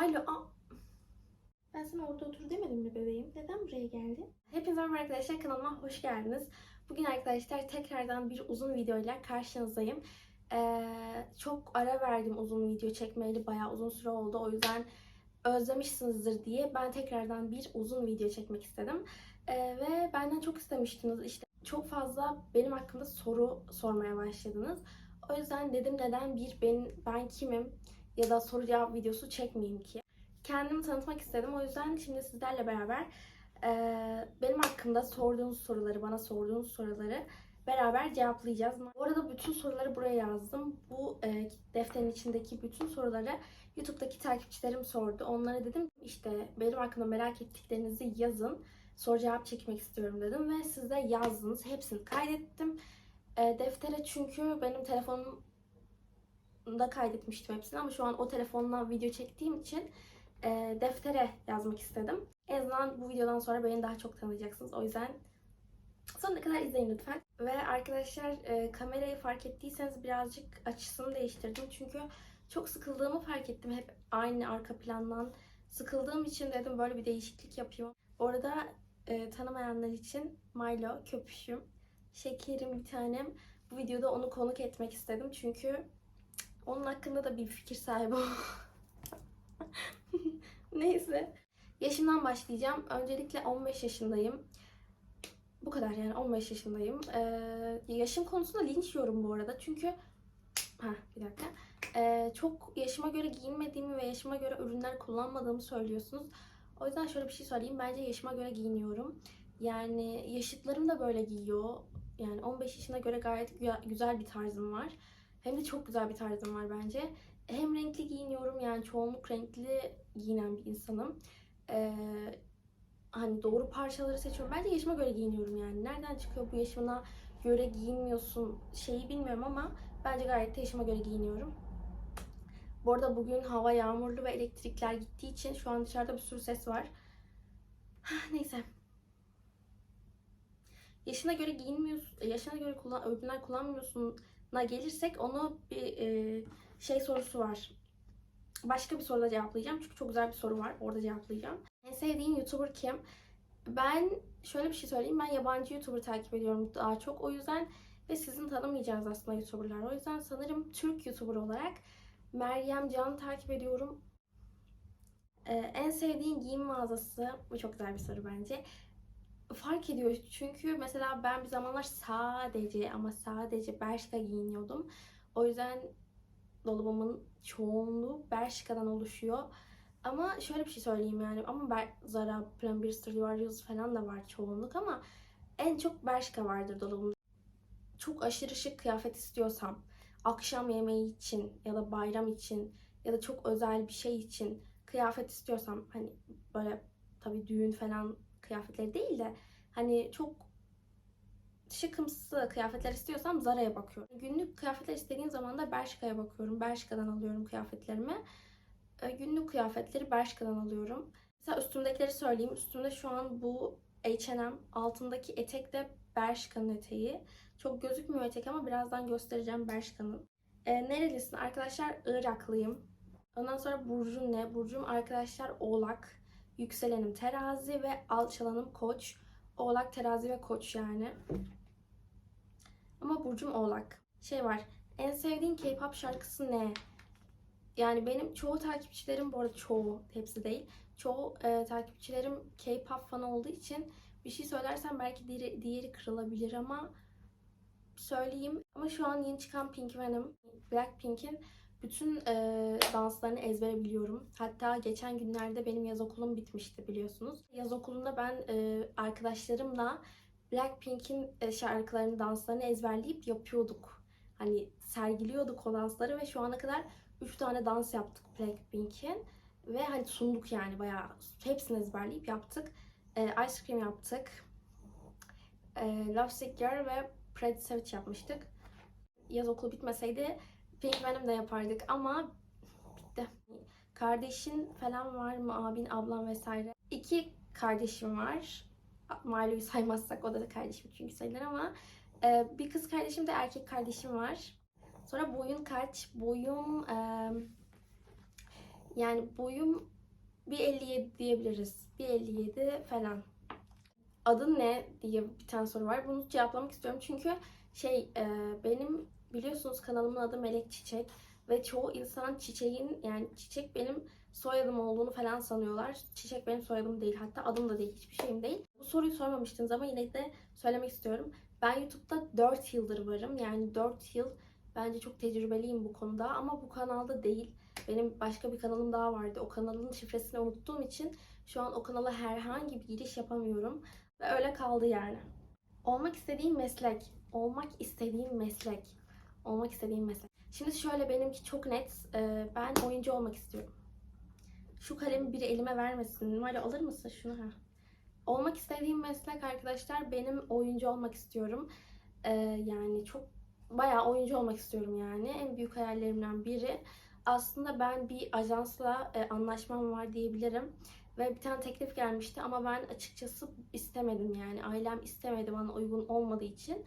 Milo aa. Ben sana orada otur demedim mi bebeğim? Neden buraya geldin? Hepinize merhaba arkadaşlar kanalıma hoş geldiniz. Bugün arkadaşlar tekrardan bir uzun videoyla karşınızdayım. Ee, çok ara verdim uzun video çekmeyeli bayağı uzun süre oldu. O yüzden özlemişsinizdir diye ben tekrardan bir uzun video çekmek istedim. Ee, ve benden çok istemiştiniz işte çok fazla benim hakkımda soru sormaya başladınız. O yüzden dedim neden bir ben, ben kimim ya da soru cevap videosu çekmeyeyim ki. Kendimi tanıtmak istedim. O yüzden şimdi sizlerle beraber e, benim hakkımda sorduğunuz soruları, bana sorduğunuz soruları beraber cevaplayacağız. Bu arada bütün soruları buraya yazdım. Bu e, defterin içindeki bütün soruları YouTube'daki takipçilerim sordu. Onlara dedim işte benim hakkında merak ettiklerinizi yazın. Soru cevap çekmek istiyorum dedim ve siz yazdınız. Hepsini kaydettim. E, deftere çünkü benim telefonumda kaydetmiştim hepsini ama şu an o telefonla video çektiğim için e, deftere yazmak istedim. En azından bu videodan sonra beni daha çok tanıyacaksınız. O yüzden sonuna kadar izleyin lütfen. Ve arkadaşlar e, kamerayı fark ettiyseniz birazcık açısını değiştirdim. Çünkü çok sıkıldığımı fark ettim. Hep aynı arka plandan sıkıldığım için dedim böyle bir değişiklik yapayım. Orada e, tanımayanlar için Milo, köpüşüm, şekerim bir tanem. Bu videoda onu konuk etmek istedim. Çünkü onun hakkında da bir fikir sahibi. Neyse. Yaşımdan başlayacağım. Öncelikle 15 yaşındayım. Bu kadar yani 15 yaşındayım. Ee, yaşım konusunda linç yiyorum bu arada. Çünkü ha bir dakika. Ee, çok yaşıma göre giyinmediğimi ve yaşıma göre ürünler kullanmadığımı söylüyorsunuz. O yüzden şöyle bir şey söyleyeyim. Bence yaşıma göre giyiniyorum. Yani yaşıtlarım da böyle giyiyor. Yani 15 yaşına göre gayet gü- güzel bir tarzım var. Hem de çok güzel bir tarzım var bence. Hem renkli giyiniyorum yani çoğunluk renkli giyinen bir insanım. Ee, hani doğru parçaları seçiyorum. Bence yaşıma göre giyiniyorum yani. Nereden çıkıyor bu yaşına göre giyinmiyorsun şeyi bilmiyorum ama bence gayet de yaşıma göre giyiniyorum. Bu arada bugün hava yağmurlu ve elektrikler gittiği için şu an dışarıda bir sürü ses var. Neyse. Yaşına göre giyinmiyorsun, yaşına göre kullan, ürünler kullanmıyorsun na gelirsek onu bir e, şey sorusu var. Başka bir soruda cevaplayacağım çünkü çok güzel bir soru var. Orada cevaplayacağım. En sevdiğin YouTuber kim? Ben şöyle bir şey söyleyeyim. Ben yabancı YouTuber takip ediyorum daha çok. O yüzden ve sizin tanımayacağınız aslında YouTuber'lar. O yüzden sanırım Türk YouTuber olarak Meryem Can'ı takip ediyorum. Ee, en sevdiğin giyim mağazası? Bu çok güzel bir soru bence. Fark ediyor çünkü mesela ben bir zamanlar sadece ama sadece Bershka giyiniyordum. O yüzden dolabımın çoğunluğu Bershka'dan oluşuyor. Ama şöyle bir şey söyleyeyim yani ama Ber Zara, Pull&Bear, Stradivarius falan da var çoğunluk ama en çok Bershka vardır dolabımda. Çok aşırı şık kıyafet istiyorsam, akşam yemeği için ya da bayram için ya da çok özel bir şey için kıyafet istiyorsam hani böyle tabii düğün falan kıyafetleri değil de hani çok şıkımsı kıyafetler istiyorsam Zara'ya bakıyorum. Günlük kıyafetler istediğim zaman da Bershka'ya bakıyorum. Bershka'dan alıyorum kıyafetlerimi. E, Günlük kıyafetleri Bershka'dan alıyorum. Mesela üstümdekileri söyleyeyim. Üstümde şu an bu H&M. Altındaki etek de Bershka'nın eteği. Çok gözükmüyor etek ama birazdan göstereceğim Bershka'nın. E, nerelisin? Arkadaşlar Iraklıyım. Ondan sonra burcum ne? Burcum arkadaşlar Oğlak. Yükselenim terazi ve alçalanım koç. Oğlak, terazi ve koç yani. Ama burcum oğlak. Şey var. En sevdiğin K-pop şarkısı ne? Yani benim çoğu takipçilerim bu arada çoğu, hepsi değil. Çoğu e, takipçilerim K-pop fanı olduğu için bir şey söylersem belki diğeri, diğeri kırılabilir ama söyleyeyim. Ama şu an yeni çıkan Pink Venom, Blackpink'in bütün e, danslarını ezbere biliyorum. Hatta geçen günlerde benim yaz okulum bitmişti biliyorsunuz. Yaz okulunda ben e, arkadaşlarımla Blackpink'in e, şarkılarını, danslarını ezberleyip yapıyorduk. Hani sergiliyorduk o dansları ve şu ana kadar 3 tane dans yaptık Blackpink'in. Ve hani sunduk yani bayağı hepsini ezberleyip yaptık. E, Ice Cream yaptık. E, Love Sick Girl ve Pretty Savage yapmıştık. Yaz okulu bitmeseydi Pink Venom da yapardık ama bitti. Kardeşin falan var mı? Abin, ablan vesaire. İki kardeşim var. Milo'yu saymazsak o da kardeşim çünkü sayılır ama e, bir kız kardeşim de erkek kardeşim var. Sonra boyun kaç? Boyum e, Yani boyum 1.57 diyebiliriz. 1.57 falan. Adın ne diye bir tane soru var. Bunu cevaplamak istiyorum çünkü şey e, benim biliyorsunuz kanalımın adı Melek Çiçek ve çoğu insan çiçeğin yani çiçek benim soyadım olduğunu falan sanıyorlar. Çiçek benim soyadım değil. Hatta adım da değil. Hiçbir şeyim değil. Bu soruyu sormamıştınız ama yine de söylemek istiyorum. Ben YouTube'da 4 yıldır varım. Yani 4 yıl bence çok tecrübeliyim bu konuda ama bu kanalda değil. Benim başka bir kanalım daha vardı. O kanalın şifresini unuttuğum için şu an o kanala herhangi bir giriş yapamıyorum. Ve öyle kaldı yani. Olmak istediğim meslek. Olmak istediğim meslek. Olmak istediğim meslek. Şimdi şöyle benimki çok net. Ee, ben oyuncu olmak istiyorum. Şu kalemi biri elime vermesin. Var alır mısın şunu? Ha. Olmak istediğim meslek arkadaşlar benim oyuncu olmak istiyorum. Ee, yani çok bayağı oyuncu olmak istiyorum yani. En büyük hayallerimden biri. Aslında ben bir ajansla e, anlaşmam var diyebilirim. Ve bir tane teklif gelmişti ama ben açıkçası istemedim yani. Ailem istemedi bana uygun olmadığı için.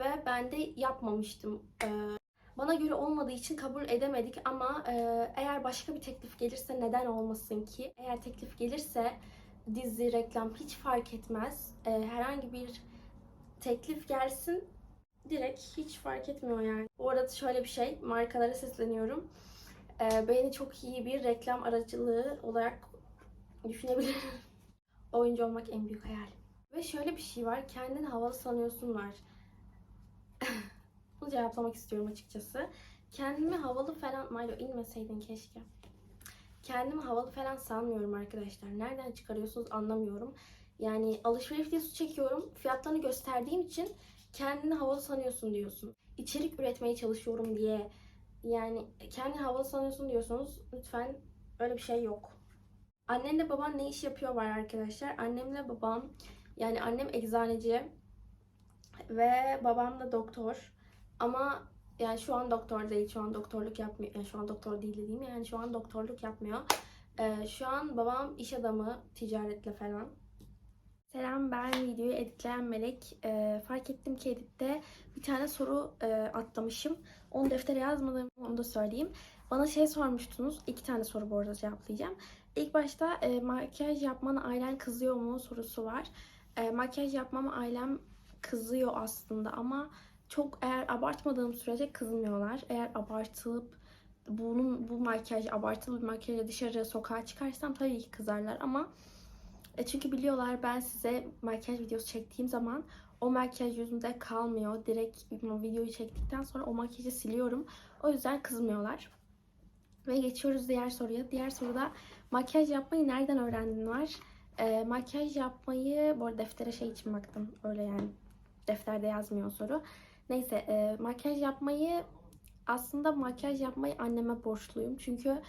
Ve ben de yapmamıştım. Ee, bana göre olmadığı için kabul edemedik ama e, eğer başka bir teklif gelirse neden olmasın ki? Eğer teklif gelirse dizi, reklam hiç fark etmez. E, herhangi bir teklif gelsin direkt hiç fark etmiyor yani. Bu arada şöyle bir şey, markalara sesleniyorum. E, beni çok iyi bir reklam aracılığı olarak düşünebilirim. Oyuncu olmak en büyük hayalim. Ve şöyle bir şey var, kendini havalı sanıyorsun var. Cevaplamak istiyorum açıkçası. Kendimi havalı falan... Milo inmeseydin keşke. Kendimi havalı falan sanmıyorum arkadaşlar. Nereden çıkarıyorsunuz anlamıyorum. Yani alışveriş videosu çekiyorum. Fiyatlarını gösterdiğim için kendini havalı sanıyorsun diyorsun. İçerik üretmeye çalışıyorum diye. Yani kendini havalı sanıyorsun diyorsunuz. Lütfen öyle bir şey yok. Annenle baban ne iş yapıyor var arkadaşlar. Annemle babam yani annem eczaneci ve babam da doktor. Ama yani şu an doktor değil, şu an doktorluk yapmıyor. Yani şu an doktor değil dediğim yani şu an doktorluk yapmıyor. Ee, şu an babam iş adamı ticaretle falan. Selam ben videoyu editleyen Melek. Ee, fark ettim ki editte bir tane soru e, atlamışım. Onu deftere yazmadım onu da söyleyeyim. Bana şey sormuştunuz. iki tane soru bu arada cevaplayacağım. İlk başta e, makyaj yapmana ailen kızıyor mu sorusu var. E, makyaj yapmama ailem kızıyor aslında ama çok eğer abartmadığım sürece kızmıyorlar. Eğer abartılıp bunun bu makyaj abartılı bir makyajla dışarı sokağa çıkarsam tabii ki kızarlar ama e çünkü biliyorlar ben size makyaj videosu çektiğim zaman o makyaj yüzümde kalmıyor. Direkt videoyu çektikten sonra o makyajı siliyorum. O yüzden kızmıyorlar. Ve geçiyoruz diğer soruya. Diğer soruda makyaj yapmayı nereden öğrendin var. E, makyaj yapmayı bu arada deftere şey için baktım. Öyle yani defterde yazmıyor soru. Neyse e, makyaj yapmayı aslında makyaj yapmayı anneme borçluyum. Çünkü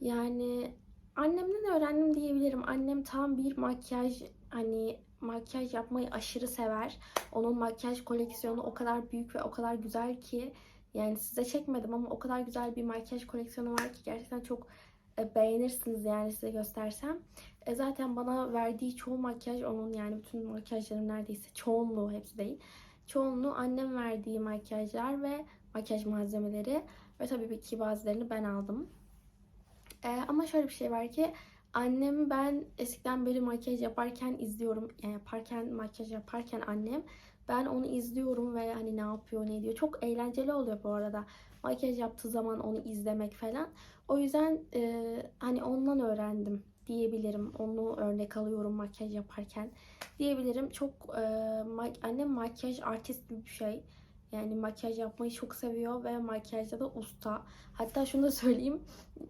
yani annemden öğrendim diyebilirim. Annem tam bir makyaj hani makyaj yapmayı aşırı sever. Onun makyaj koleksiyonu o kadar büyük ve o kadar güzel ki yani size çekmedim ama o kadar güzel bir makyaj koleksiyonu var ki gerçekten çok e, beğenirsiniz yani size göstersem. E, zaten bana verdiği çoğu makyaj onun yani bütün makyajlarım neredeyse çoğunluğu hepsi değil. Çoğunluğu annem verdiği makyajlar ve makyaj malzemeleri ve tabii ki bazılarını ben aldım. Ee, ama şöyle bir şey var ki annem ben eskiden beri makyaj yaparken izliyorum. Yani yaparken makyaj yaparken annem ben onu izliyorum ve hani ne yapıyor ne diyor. Çok eğlenceli oluyor bu arada. Makyaj yaptığı zaman onu izlemek falan. O yüzden e, hani ondan öğrendim diyebilirim. Onu örnek alıyorum makyaj yaparken diyebilirim. Çok e, ma- annem makyaj artist gibi bir şey. Yani makyaj yapmayı çok seviyor ve makyajda da usta. Hatta şunu da söyleyeyim.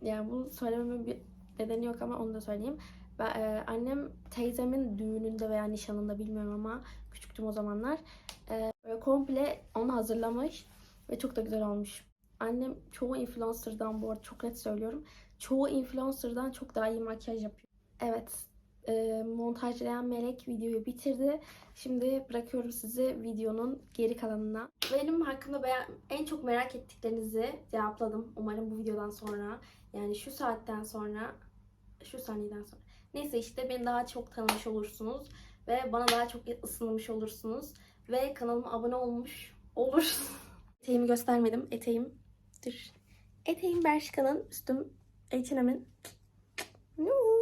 Yani bunu söylememin bir nedeni yok ama onu da söyleyeyim. Ben, e, annem teyzemin düğününde veya nişanında bilmiyorum ama küçüktüm o zamanlar. E, komple onu hazırlamış ve çok da güzel olmuş. Annem çoğu influencer'dan bu arada çok net söylüyorum. Çoğu influencer'dan çok daha iyi makyaj yapıyor. Evet, e, montajlayan Melek videoyu bitirdi. Şimdi bırakıyorum sizi videonun geri kalanına. Benim hakkında en çok merak ettiklerinizi cevapladım. Umarım bu videodan sonra yani şu saatten sonra şu saniyeden sonra. Neyse işte beni daha çok tanımış olursunuz ve bana daha çok ısınmış olursunuz ve kanalıma abone olmuş olursunuz. Eteğimi göstermedim. Eteğim Dur. Eteğim Bershka'nın, üstüm H&M'in. Nuuu.